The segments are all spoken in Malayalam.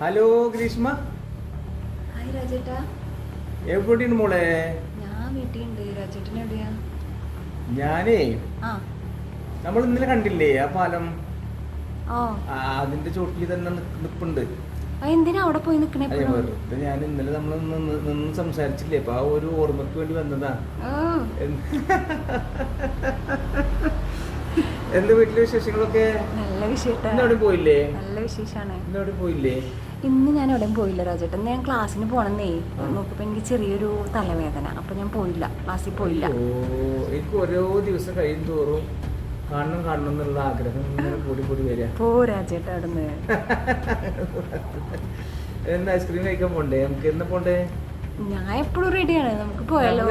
ഹലോ ഗ്രീഷ്മ. ഹായ് രാജേട്ടാ. എവിടെയാണ് മോളെ? ഞാൻ വീട്ടിലുണ്ട്. രാജേട്ടൻ എവിടെയാ? ഞാനേ ആ. നമ്മൾ ഇന്നലെ കണ്ടില്ലേ ആ പാലം? ഓ ആ, അതിന്റെ ചോട്ടിൽ തന്നെ നിക്ക് നിപ്പുണ്ട്. ആ, എന്തിനാ അവിടെ പോയി നിക്കണേ അതെ എപ്പോഴും വെറുതെ ഞാൻ ഇന്നലെ നമ്മൾ നിന്ന് നിന്ന് സംസാരിച്ചില്ലേ? അപ്പൊ ആ ഒരു ഓർമ്മക്ക് വേണ്ടി വന്നതാ. ഓ. എന്ത്? എന്ത് വീട്ടിലെ വിശേഷങ്ങളൊക്കെ? നല്ല വിശേഷ. ഇന്ന് പോയില്ലേ? നല്ല വിശേഷാണ്. ഇന്ന് പോയില്ലേ? ഇന്ന് ഞാൻ എവിടെയും പോയില്ല രാജേട്ടൻ. ഞാൻ ക്ലാസ്സിന് പോണെന്നേ നോക്കുമ്പോ എനിക്ക് ചെറിയൊരു തലവേദന. അപ്പൊ ഞാൻ പോയില്ല. ക്ലാസ്സിൽ പോയില്ല. എനിക്ക് ഓരോ ദിവസം കഴിയും തോറും കാണണം കാണണം എന്നുള്ള ആഗ്രഹം കൂടി കൂടി വരിക. പോ രാജേട്ടാ അവിടുന്ന്. എന്താ ഐസ്ക്രീം കഴിക്കാൻ പോണ്ടേ? നമുക്ക് എന്നാ പോണ്ടേ? ഞാൻ എപ്പോഴും റെഡിയാണ് നമുക്ക് പോയാലോ.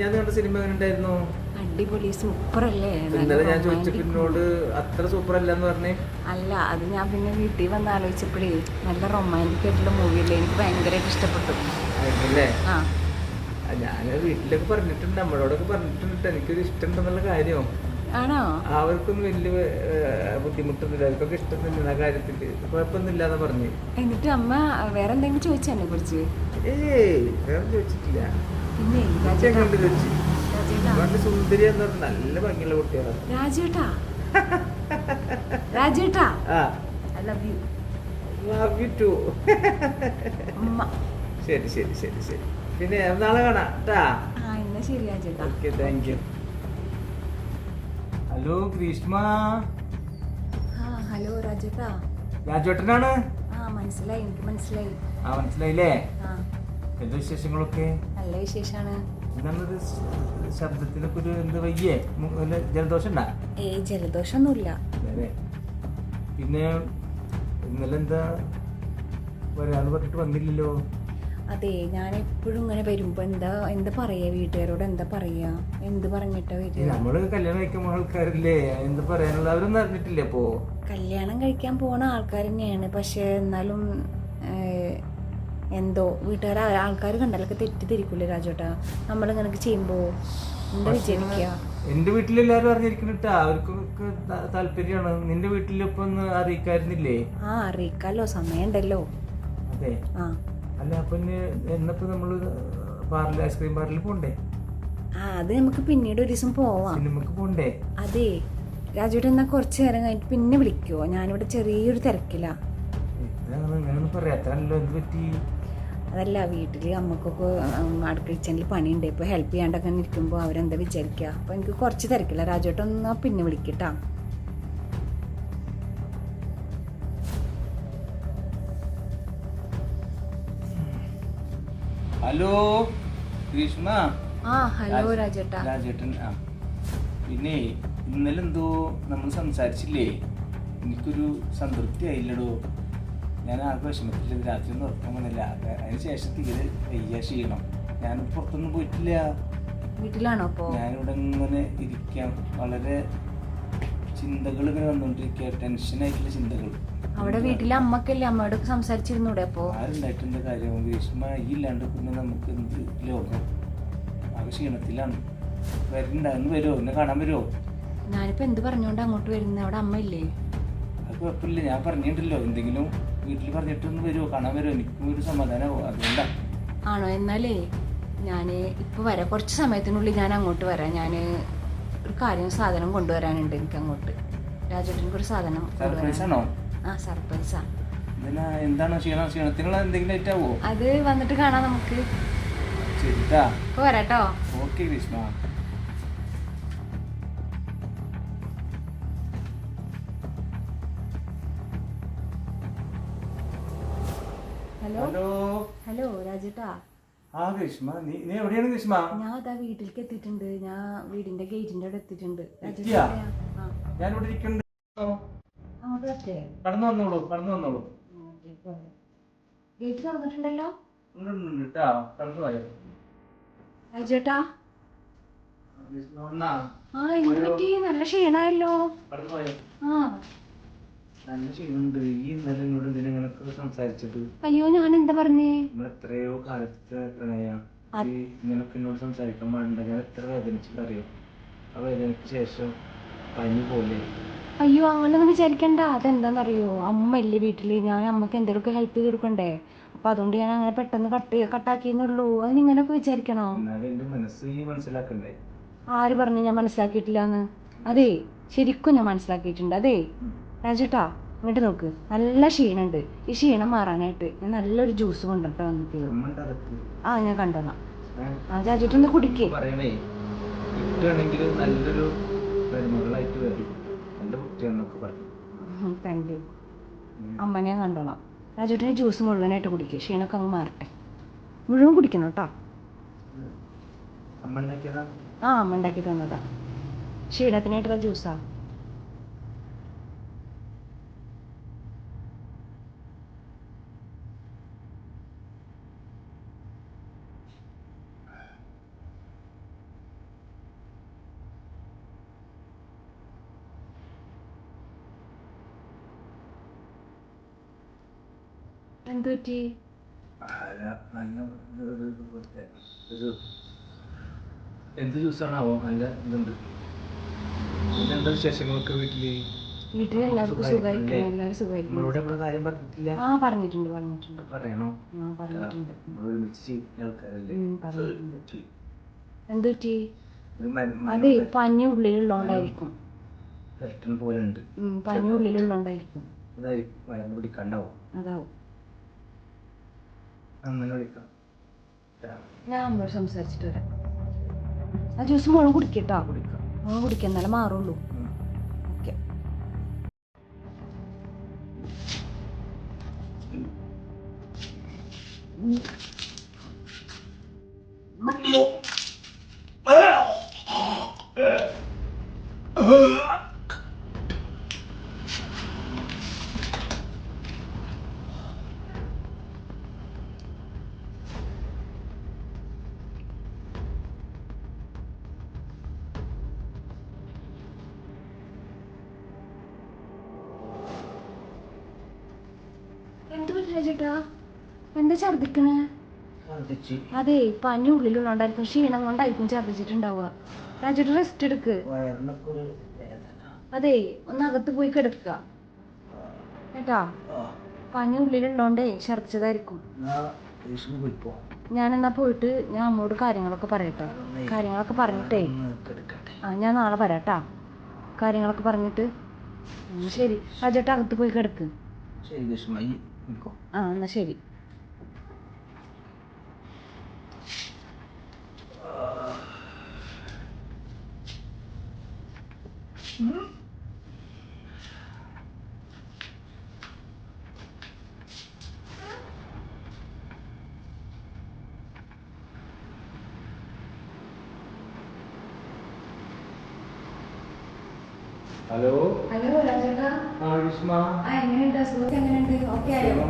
ഞാൻ കണ്ട സിനിമ എങ്ങനെ ഉണ്ടായിരുന്നു? അടിപൊളി സൂപ്പർ അല്ലേ ഇന്നലെ ഞാൻ romantic പിന്നോട് അത്ര സൂപ്പർ അല്ലെന്ന് പറഞ്ഞേ. അല്ല അത് ഞാൻ പിന്നെ വീട്ടിൽ വന്ന് ആലോചിച്ചപ്പോഴേ നല്ല റൊമാന്റിക് ആയിട്ടുള്ള മൂവിയല്ലേ എനിക്ക് ഭയങ്കരമായിട്ട് ഇഷ്ടപ്പെട്ടു. ആ. ഞാൻ വീട്ടിലൊക്കെ പറഞ്ഞിട്ടുണ്ട് നമ്മളോടൊക്കെ പറഞ്ഞിട്ടുണ്ട്. എനിക്കൊരു ഇഷ്ടമുണ്ടെന്നുള്ള കാര്യം. ആണോ? അവർക്കൊന്നും വലിയ ബുദ്ധിമുട്ടൊന്നുമില്ല. അവർക്കൊക്കെ ഇഷ്ടമൊന്നുമില്ല ആ കാര്യത്തിൽ കുഴപ്പമൊന്നുമില്ല പറഞ്ഞു. എന്നിട്ട് അമ്മ വേറെ എന്തെങ്കിലും ചോദിച്ചു കുറിച്ച്? ഏയ് വേറെ ചോദിച്ചിട്ടില്ല. പിന്നെ ചോദിച്ചു. സുന്ദരി എന്ന് പറഞ്ഞ നല്ല ഭംഗിയുള്ള കുട്ടികളാണ് രാജേട്ടാ. രാജേട്ടാ. ആ. I love you love you too അമ്മ. ശരി ശരി ശരി ശരി. പിന്നെ നാളെ കാണാം. ട്ടാ. ആ എന്നാ ശരി രാജേട്ടാ. Okay thank you hello Greeshma hello രാജേട്ടാ. രാജേട്ടനാണ് ആ മനസ്സിലായി. എനിക്ക് മനസ്സിലായി. ആ മനസ്സിലായില്ലേ? എന്താ വിശേഷങ്ങളൊക്കെ? നല്ല വിശേഷാണ്. എന്താണത് ശബ്ദത്തിനൊക്കെ ഒരു എന്ത് വയ്യേ? മു- വല്ല ജലദോഷം ഉണ്ടാ ഏയ് ജലദോഷമൊന്നുമില്ല പിന്നെ ഇന്നലെ എന്താ വരാന്ന് പറഞ്ഞിട്ട് വന്നില്ലല്ലോ? അതെ ഞാൻ എപ്പോഴും ഇങ്ങനെ വരുമ്പോ എന്താ എന്താ പറയാ വീട്ടുകാരോട്? എന്താ പറയാ? എന്ത് പറഞ്ഞിട്ടാ വരിക? നമ്മൾ കല്യാണം കഴിക്കുന്ന ആൾക്കാരില്ലേ? എന്ത് പറയാനുള്ള അവരൊന്നും അറിഞ്ഞിട്ടില്ലേ അപ്പോ കല്യാണം കഴിക്കാൻ പോണ ആൾക്കാർ തന്നെയാണ് പക്ഷെ എന്നാലും എന്തോ വീട്ടുകാർ ആൾക്കാർ കണ്ടാലൊക്കെ തെറ്റിദ്ധരിക്കൂലേ രാജോട്ടാ? നമ്മളിങ്ങനെ ചെയ്യുമ്പോ? എന്താ വിചാരിക്കുക എന്റെ വീട്ടിലെല്ലാരും അറിഞ്ഞിരിക്കണിട്ടാ അവർക്കൊക്കെ താല്പര്യമാണ്. നിന്റെ വീട്ടിലിപ്പൊ ഒന്ന് അറിയിക്കായിരുന്നില്ലേ? ആ അറിയിക്കാലോ. സമയമുണ്ടല്ലോ. അതെ. ആ. അല്ല അപ്പൊ എന്നപ്പോ നമ്മൾ പാർലർ ഐസ്ക്രീം പാർലറിൽ പോണ്ടേ? ആ അത് നമുക്ക് പിന്നീട് ഒരു ദിവസം പോവാം. സിനിമക്ക് പോണ്ടേ? അതെ. രാജുവേട്ടൻ എന്നാ കുറച്ച് നേരം കഴിഞ്ഞിട്ട് പിന്നെ വിളിക്കുവോ ഞാനിവിടെ ചെറിയൊരു തിരക്കിലാ. പറയാത്തല്ലോ എന്ത് പറ്റി? അതല്ല വീട്ടിൽ അമ്മക്കൊക്കെ അടുക്കള കിച്ചണിൽ പണിയുണ്ട്. ഇപ്പോൾ ഹെൽപ്പ് ചെയ്യാണ്ടൊക്കെ ഇരിക്കുമ്പോൾ അവരെന്താ വിചാരിക്കുക അപ്പോൾ എനിക്ക് കുറച്ച് തിരക്കില്ല. രാജോട്ടൊന്ന് ഒന്ന് പിന്നെ വിളിക്കട്ടാ. ഹലോ ഗ്രീഷ്മ ആ ഹലോ രാജേട്ടാ. രാജേട്ടൻ ആ. പിന്നെ ഇന്നലെ എന്തോ നമ്മൾ സംസാരിച്ചില്ലേ? എനിക്കൊരു സംതൃപ്തി ആയില്ലടോ. ഞാൻ ആകെ വിഷമത്തില്ല രാത്രി ഒന്നും ഉറക്കാൻ വന്നില്ല. അതിന് ശേഷം തീരെ വയ്യ ക്ഷീണം. ഞാൻ പുറത്തൊന്നും പോയിട്ടില്ല. വീട്ടിലാണോ അപ്പോൾ ഞാനിവിടെ ഇങ്ങനെ ഇരിക്കാം. വളരെ ചിന്തകൾ ഇങ്ങനെ വന്നുകൊണ്ടിരിക്കുക ടെൻഷനായിട്ടുള്ള ചിന്തകൾ. അവിടെ വീട്ടിലെ അമ്മക്കല്ലേ? അമ്മയോട് സംസാരിച്ചിരുന്നൂടെ അപ്പോൾ ആരുണ്ടായിട്ടുണ്ട് കാര്യം? ഗ്രീഷ്മ ഇല്ലാണ്ട് പിന്നെ നമുക്ക് എന്ത് ലോകം? ആകെ ക്ഷീണത്തിലാണ്. വരുന്നുണ്ടാകുന്നു വരുമോ എന്നെ കാണാൻ വരുമോ ഞാനിപ്പോ എന്ത് പറഞ്ഞോണ്ട് അങ്ങോട്ട് വരുന്നത് അവിടെ അമ്മ ഇല്ലേ അത് കുഴപ്പമില്ല. ഞാൻ പറഞ്ഞിട്ടുണ്ടല്ലോ. എന്തെങ്കിലും വീട്ടിൽ പറഞ്ഞിട്ടൊന്ന് വരുമോ കാണാൻ വരുമോ എനിക്കും ഒരു സമാധാനമാവും. അതുകൊണ്ടാണ് ആണോ? എന്നാലേ ഞാൻ ഇപ്പോൾ വരാം. കുറച്ച് സമയത്തിനുള്ളിൽ ഞാൻ അങ്ങോട്ട് വരാം. ഞാൻ ഒരു കാര്യം സാധനം കൊണ്ടുവരാനുണ്ട് എനിക്ക് അങ്ങോട്ട് രാജേട്ടനക്ക് ഒരു സാധനം ആ സർപ്രൈസാ എന്താണ്? ക്ഷീണം? ക്ഷീണത്തിനുള്ള എന്തെങ്കിലും ആയിട്ടാവോ അത് വന്നിട്ട് കാണാം നമുക്ക്. ശരിട്ടാ. വരാട്ടോ. Okay hello? ഹലോ? ഹലോ രാജേട്ടാ. ആ ഗ്രീഷ്മ നീ നീ എവിടെയാണ് ഗ്രീഷ്മ? ഞാൻ അതാ വീട്ടിലേക്ക് എത്തിയിട്ടുണ്ട് ഞാൻ വീടിന്റെ ഗേറ്റിന്റെ അവിടെ എത്തിയിട്ടുണ്ട്. എത്തിയാ? ഞാൻ ഇവിടെ ഇരിക്കുന്നുണ്ട്. കടന്നു വന്നോളൂ കടന്നു വന്നോളൂ. ഗേറ്റ് തുറന്നിട്ടുണ്ടല്ലോ? ഉണ്ട്, ഉണ്ട്, ഉണ്ട് ട്ടാ. കടന്നു പോയോ രാജേട്ടാ ഗ്രീഷ്മ വന്നാ? ആ എന്ത് പറ്റി നല്ല ക്ഷീണായല്ലോ. കടന്നു പോയോ ആ. അയ്യോ ഞാൻ എന്താ പറഞ്ഞേ? എത്രയോ കാലത്തെ പ്രണയ. അത്- ഇങ്ങനൊക്കെ എന്നോട് സംസാരിക്കാൻ പാടില്ല ഞാൻ എത്ര വേദനിച്ചിട്ട് അറിയോ ആ വേദനയ്ക്ക് ശേഷം പനി പോലെ. അയ്യോ അങ്ങനൊന്നും വിചാരിക്കണ്ട. അതെന്താണെന്നറിയോ അമ്മ ഇല്ലേ വീട്ടിൽ ഞാൻ അമ്മയ്ക്ക് എന്തെങ്കിലുമൊക്കെ ഹെൽപ്പ് ചെയ്ത് കൊടുക്കണ്ടേ? അപ്പൊ അതുകൊണ്ട് ഞാൻ അങ്ങനെ പെട്ടെന്ന് കട്ട് കട്ടാക്കിയെന്നുള്ളൂ ഇങ്ങനൊക്കെ വിചാരിക്കണോ? എന്നാലും എന്റെ ഈ മനസ്സിലാക്കണ്ടേ? ആര് പറഞ്ഞു ഞാൻ മനസ്സിലാക്കിയിട്ടില്ലാന്ന്? അതെ ശരിക്കും ഞാൻ മനസ്സിലാക്കിയിട്ടുണ്ട്. അതെ. രാജേട്ടാ ഇങ്ങോട്ട് നോക്ക്. നല്ല ക്ഷീണുണ്ട്. ഈ ക്ഷീണം മാറാനായിട്ട് ഞാൻ നല്ലൊരു ജ്യൂസ് കൊണ്ടിട്ട് വന്നിട്ട്. ആ ഞാൻ കണ്ടോളാം? ആ രാജേട്ടൊന്ന് കുടിക്കേ. നല്ലൊരു മരുമകളായിട്ട് വരും. എന്റെ കുട്ടിയെന്നൊക്കെ പറഞ്ഞു. താങ്ക് യു അമ്മ ഞാൻ കണ്ടോളാം. രാജേട്ടനെ ജ്യൂസ് മുഴുവനായിട്ട് കുടിക്കുക ക്ഷീണമൊക്കെ അങ്ങ് മാറട്ടെ. മുഴുവൻ കുടിക്കണം കേട്ടോ. ആ അമ്മ ഉണ്ടാക്കി തന്നതാ. ക്ഷീണത്തിനായിട്ടുള്ള ജ്യൂസാ. എന്ത് പറ്റി എന്ത് ജ്യൂസാണാവോ നല്ല ഇതുണ്ട്. എന്താ വിശേഷങ്ങളൊക്കെ വീട്ടിൽ? വീട്ടിൽ എല്ലാവർക്കും സുഖമായിരിക്കും എല്ലാവരും സുഖമായിരിക്കും ആ പറഞ്ഞിട്ടുണ്ട് പറഞ്ഞിട്ടുണ്ട്. പറയണോ? ആ പറഞ്ഞിട്ടുണ്ട്. പറഞ്ഞിട്ടുണ്ട്. എന്ത് പറ്റി അതെ പനി ഉള്ളിലുള്ളോണ്ടായിരിക്കും. പനി ഉള്ളിലുള്ളോണ്ടായിരിക്കും. അതാവും. അങ്ങനെ വിളിക്കാം. ഞാൻ അമ്മയോട് സംസാരിച്ചിട്ട് വരാം. ആ ജ്യൂസ് മോൾ കുടിക്കട്ടോ? കുടിക്കാം. മുഴുവൻ കുടിക്കാം എന്നാലേ മാറുള്ളൂ. ഓക്കെ. എന്ത് ചേട്ടാ എന്താ ഛർദിക്കണേ അതെ പനി ഉള്ളിലുള്ളോണ്ടായിരിക്കും ക്ഷീണം കൊണ്ടായിരിക്കും ഛർദിച്ചിട്ടുണ്ടാവുക രാജേട്ട് റെസ്റ്റ് എടുക്ക്. അതെ ഒന്ന് അകത്ത് പോയി കിടക്കുക കേട്ടാ? പനി ഉള്ളിലുള്ളോണ്ടേ ഛർദിച്ചതായിരിക്കും എന്നാ പോയിപ്പോ ഞാനെന്നാ പോയിട്ട് ഞാൻ അമ്മോട് കാര്യങ്ങളൊക്കെ പറയട്ടെ. കാര്യങ്ങളൊക്കെ പറഞ്ഞിട്ടേ. ആ ഞാൻ നാളെ വരാട്ടാ. കാര്യങ്ങളൊക്കെ പറഞ്ഞിട്ട്. ശരി. അജേട്ടാ അകത്ത് പോയി കിടക്ക്. ശരി ആ എന്നാൽ ശരി. ഹലോ ഹലോ രാജേട്ടാ ആ വിഷ്മ ആ എങ്ങനെയുണ്ട്? സുഖം എങ്ങനെയുണ്ട്? ഓക്കെ ആയോ?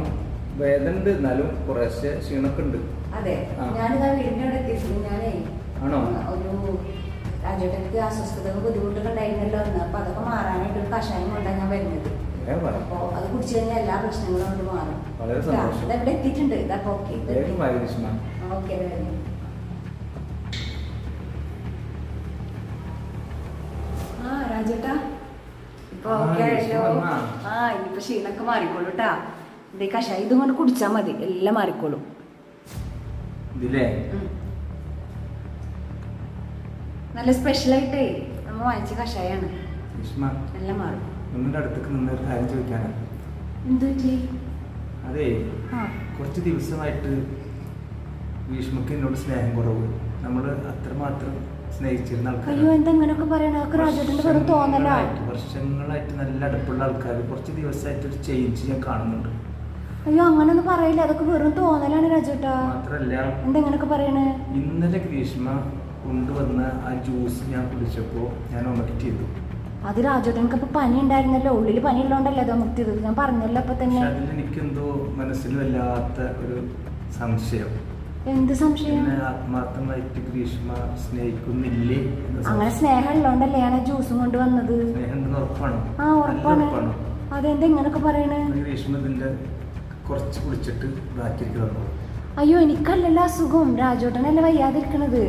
വേദന ഉണ്ട് എന്നാലും കുറേശ്ശെ ക്ഷീണൊക്കെ ഉണ്ട് അതെ. ഞാനിതാ വീടിന്റെ അവിടെ എത്തിയിട്ടുണ്ട് ഞാനേ ആണോ? ഒരു രാജേട്ടനക്ക് അസ്വസ്ഥതകൾ ബുദ്ധിമുട്ടൊക്കെ ഉണ്ടായിരുന്നല്ലോ എന്ന് അപ്പൊ അതൊക്കെ മാറാനായിട്ട് ഒരു കഷായം കൊണ്ടാണ് ഞാൻ വരുന്നത്. അപ്പൊ അത് കുടിച്ചു കഴിഞ്ഞാൽ എല്ലാ പ്രശ്നങ്ങളും കൊണ്ട് മാറും. ഇവിടെ എത്തിയിട്ടുണ്ട്. ഇതൊക്കെ ഓക്കെ ഓക്കെ ആ രാജേട്ടാ. ഇപ്പൊ ആ, ഓക്കെ ആയല്ലോ. ആ ഇനിയിപ്പോ ക്ഷീണൊക്കെ മാറിക്കോളൂ കേട്ടാ ഇത് കഷായം ഇതും കൊണ്ട് കുടിച്ചാ മതി. എല്ലാം മാറിക്കോളും. ഇതില്ലേ. നല്ല സ്പെഷ്യലായിട്ടേ നമ്മൾ വാങ്ങിച്ച കഷായാണ്. എല്ലാം മാറും. നിങ്ങളുടെ അടുത്തേക്ക് നിന്ന് ഒരു കാര്യം ചോദിക്കാനാ. എന്ത് പറ്റി? അതേ ആ. കുറച്ച് ദിവസമായിട്ട് ഭീഷ്മക്ക് എന്നോട് സ്നേഹം കുറവ്. നമ്മൾ അത്രമാത്രം സ്നേഹിച്ചിരുന്ന അയ്യോ ആൾക്കാരാണ് എന്താ ഇങ്ങനെയൊക്കെ പറയണ? അതൊക്കെ രാജേട്ടന്റെ വെറും തോന്നലാ. വർഷങ്ങളായിട്ട് നല്ല അടുപ്പുള്ള ആൾക്കാർ കുറച്ച് ദിവസമായിട്ട് ഒരു ചേഞ്ച് ഞാൻ കാണുന്നുണ്ട്. അയ്യോ അങ്ങനൊന്നും പറയില്ല. അതൊക്കെ വെറും തോന്നലാണ് രാജേട്ടാ. മാത്രല്ല എന്താ ഇങ്ങനെയൊക്കെ പറയണേ? ഇന്നലെ ഗ്രീഷ്മ കൊണ്ടുവന്ന ആ ജ്യൂസ് ഞാൻ കുടിച്ചപ്പോൾ ഞാൻ ഒമക്റ്റ് ചെയ്തു. അത് രാജേട്ടനക്ക് ഇപ്പൊ പനി ഉണ്ടായിരുന്നല്ലോ. ഉള്ളിൽ പനി ഉള്ളതുകൊണ്ടല്ലേ അത് മുക്തിയത് ഞാൻ പറഞ്ഞല്ലോ അപ്പൊ തന്നെ. അതിൽ എനിക്കെന്തോ മനസ്സിൽ വല്ലാത്ത ഒരു സംശയം. എന്ത് സംശയം? ആത്മാർത്ഥമായിട്ട് ഗ്രീഷ്മ സ്നേഹിക്കുന്നില്ലേ അങ്ങനെ. സ്നേഹം ഉള്ളോണ്ടല്ലേ ഞാൻ ജ്യൂസും കൊണ്ട് വന്നത്? ആ ഉറപ്പാണ്. അതെന്താ ഇങ്ങനൊക്കെ പറയണേ? ഗ്രീഷ്മ ഇതിന്റെ കുറച്ച് കുടിച്ചിട്ട് ബാക്കിക്ക് തന്നു അയ്യോ എനിക്കല്ലല്ലോ അസുഖം. രാജോട്ടനല്ലേ വയ്യാതിരിക്കണത്.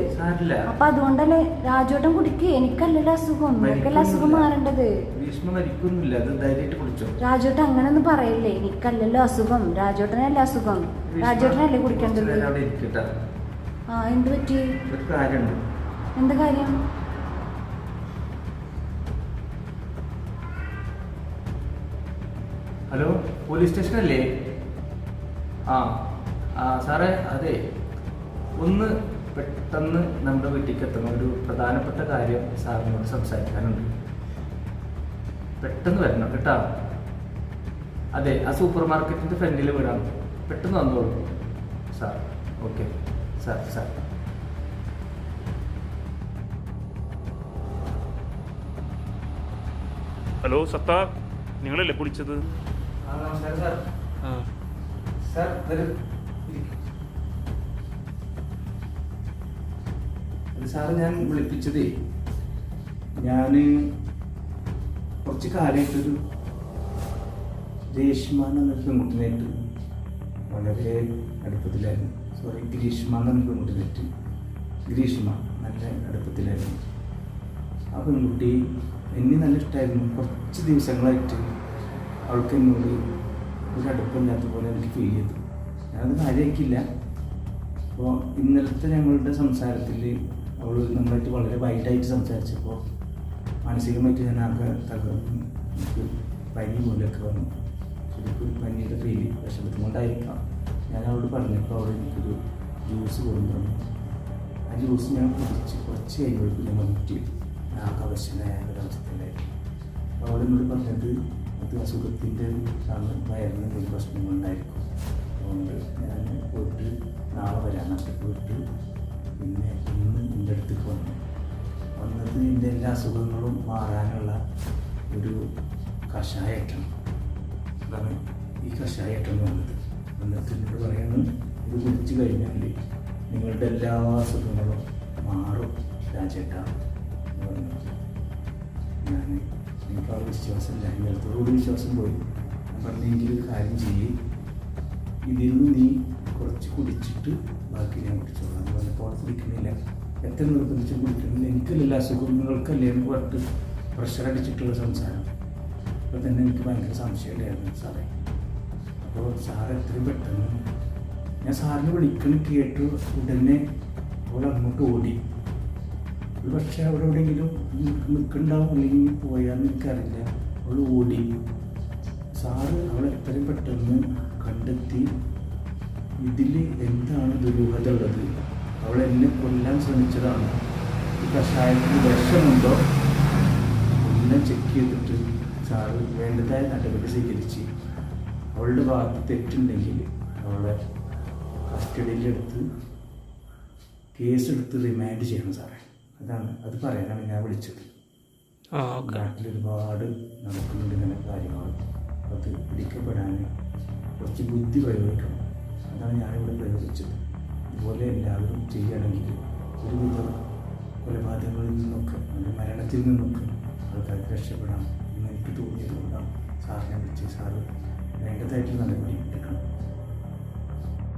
അപ്പൊ അതുകൊണ്ടല്ലേ രാജോട്ടൻ കുടിക്ക്. എനിക്കല്ലല്ലോ അസുഖം. നിനക്കല്ല അസുഖം മാറേണ്ടത്. ഗ്രീഷ്മ മരിക്കുന്നില്ല അത് ധൈര്യമായിട്ട് കുടിച്ചോ? രാജോട്ടൻ അങ്ങനെയൊന്നും പറയില്ലേ? എനിക്കല്ലല്ലോ അസുഖം. രാജോട്ടനല്ല അസുഖം? രാജോട്ടനല്ലേ കുടിക്കേണ്ടത്? ആ എന്ത് പറ്റി? ഒരു കാര്യമുണ്ട്. എന്താ കാര്യം? ഹലോ പോലീസ് സ്റ്റേഷനല്ലേ? ആ ആ സാറേ അതെ. ഒന്ന് പെട്ടെന്ന് നമ്മുടെ വീട്ടിലേക്ക് എത്തണം. ഒരു പ്രധാനപ്പെട്ട കാര്യം സാറിനോട് സംസാരിക്കാനുണ്ട്. പെട്ടെന്ന് വരണം കേട്ടോ. അതെ ആ സൂപ്പർ മാർക്കറ്റിന്റെ ഫ്രണ്ടിൽ വീടാണ്. പെട്ടെന്ന് വന്നോളൂ. Sir okay. Sir sir. Hello Sattar നിങ്ങളല്ലേ പൊളിച്ചത് സാർ. ഞാൻ വിളിപ്പിച്ചതേ. ഞാൻ കുറച്ച് കാലമായിട്ടൊരു രേഷ്മ എന്നൊരു പെൺകുട്ടിനായിട്ട് വളരെ അടുപ്പത്തിലായിരുന്നു. സോറി ഗ്രീഷ്മ എന്നൊരു പെൺകുട്ടിനായിട്ട് ഗ്രീഷ്മ നല്ല അടുപ്പത്തിലായിരുന്നു. ആ പെൺകുട്ടി എന്നെ നല്ല ഇഷ്ടമായിരുന്നു കുറച്ച് ദിവസങ്ങളായിട്ട് അവൾക്ക് എന്നോട് ഒരു അടുപ്പമില്ലാത്ത പോലെ എനിക്ക് ഫീൽ ചെയ്തു. ഞാനത് കാര്യമാക്കിയില്ല. അപ്പോൾ ഇന്നലത്തെ ഞങ്ങളുടെ സംസാരത്തിൽ അവൾ നമ്മളായിട്ട് വളരെ വൈഡായിട്ട് സംസാരിച്ചപ്പോൾ മാനസികമായിട്ട് ഞാൻ ആകെ തകർന്നു. എനിക്ക് പനി പോലെയൊക്കെ വന്നു. ശരിക്കും പനിയുടെ പേര് വിഷമത്തിൽ കൊണ്ടായിരിക്കാം ഞാൻ അവളോട് പറഞ്ഞപ്പോൾ അവൾ എനിക്കൊരു ജ്യൂസ് കൊണ്ടുവന്നു ആ ജ്യൂസ് ഞാൻ കുടിച്ച് കുറച്ച് കഴിയുമ്പോഴേക്കും ഞാൻ വന്നിട്ട് ആകെ വശനായ ഒരവസ്ഥയിലായിരുന്നു. അപ്പോൾ അവൾ എന്നോട് പറഞ്ഞത് അത് അസുഖത്തിന്റെ വയറിന് എന്തെങ്കിലും പ്രശ്നങ്ങളുണ്ടായിരിക്കും അതുകൊണ്ട് ഞാൻ പോയിട്ട് നാളെ വരാനൊക്കെ പോയിട്ട് പിന്നെ ഇന്ന് എന്റെ അടുത്തേക്ക് വന്നു. എന്റെ എല്ലാ അസുഖങ്ങളും മാറാനുള്ള ഒരു കഷായട്ടം അതാണ് ഈ കഷായട്ടം വന്നത്. എന്നിട്ട് എന്നോട് പറയുന്നത് ഇത് കുടിച്ച് കഴിഞ്ഞാൽ നിങ്ങളുടെ എല്ലാ അസുഖങ്ങളും മാറും രാജേട്ട എന്ന് പറഞ്ഞു. ഞാൻ എനിക്ക് ആ വിശ്വാസമില്ല ഇന്നലത്തോടുകൂടി വിശ്വാസം പോയി. ഞാൻ പറഞ്ഞെങ്കിൽ ഒരു കാര്യം ചെയ്യും. ഇതിൽ നിന്ന് നീ കുറച്ച് കുടിച്ചിട്ട് ബാക്കി ഞാൻ കുടിച്ചോളാം. എന്ന് പറഞ്ഞപ്പോൾ കുടിക്കുന്നില്ല എത്ര നിർബന്ധിച്ച് കുടിക്കുന്നില്ല എനിക്കല്ല അസുഖം നിങ്ങൾക്കല്ലേ എന്ന് പറഞ്ഞിട്ട് പ്രഷർ അടിച്ചിട്ടുള്ള സംസാരം. അപ്പോൾ തന്നെ എനിക്ക് ഭയങ്കര സംശയമുണ്ടായിരുന്നു സാറേ. അപ്പോൾ സാർ എത്രയും പെട്ടെന്ന് ഞാൻ സാറിന് വിളിക്കണം കേട്ടു. ഉടനെ അവൾ അങ്ങോട്ട് ഓടി. ഒരു പക്ഷേ അവിടെ എവിടെയെങ്കിലും നിൽക്കണ്ടാവും അല്ലെങ്കിൽ പോയാന്ന് എനിക്കറിയില്ല. അവൾ ഓടി. സാറ് അവളെ എത്രയും പെട്ടെന്ന് കണ്ടെത്തി. ഇതിൽ എന്താണ് ദുരൂഹത ഉള്ളത്? അവൾ എന്നെ കൊല്ലാൻ ശ്രമിച്ചതാണ്. ഈ കഷായത്തിന് വിഷമുണ്ടോ? എല്ലാം ചെക്ക് ചെയ്തിട്ട് സാറ് വേണ്ടതായ നടപടി സ്വീകരിച്ച്. അവളുടെ ഭാഗത്ത് തെറ്റുണ്ടെങ്കിൽ അവളെ കസ്റ്റഡിയിലെടുത്ത് കേസെടുത്ത് റിമാൻഡ് ചെയ്യണം സാറേ അതാണ്. അത് പറയാനാണ് ഞാൻ വിളിച്ചത്. നാട്ടിൽ ഒരുപാട് നടക്കുന്നുണ്ട് ഇങ്ങനെ കാര്യങ്ങൾ. അത് പിടിക്കപ്പെടാൻ കുറച്ച് ബുദ്ധി പ്രയോഗിക്കണം. അതാണ് ഞാനിവിടെ പ്രയോഗിച്ചത്. ഇതുപോലെ എല്ലാവരും ചെയ്യുകയാണെങ്കിൽ ഒരുവിധം കൊലപാതകങ്ങളിൽ നിന്നൊക്കെ അല്ലെങ്കിൽ മരണത്തിൽ നിന്നൊക്കെ ആൾക്കാർക്ക് രക്ഷപ്പെടാം എന്ന് എനിക്ക് തോന്നിയതുകൊണ്ടാണ് സാറിനെ വിളിച്ച് സാറ് വേണ്ടതായിട്ടുള്ള നടപടി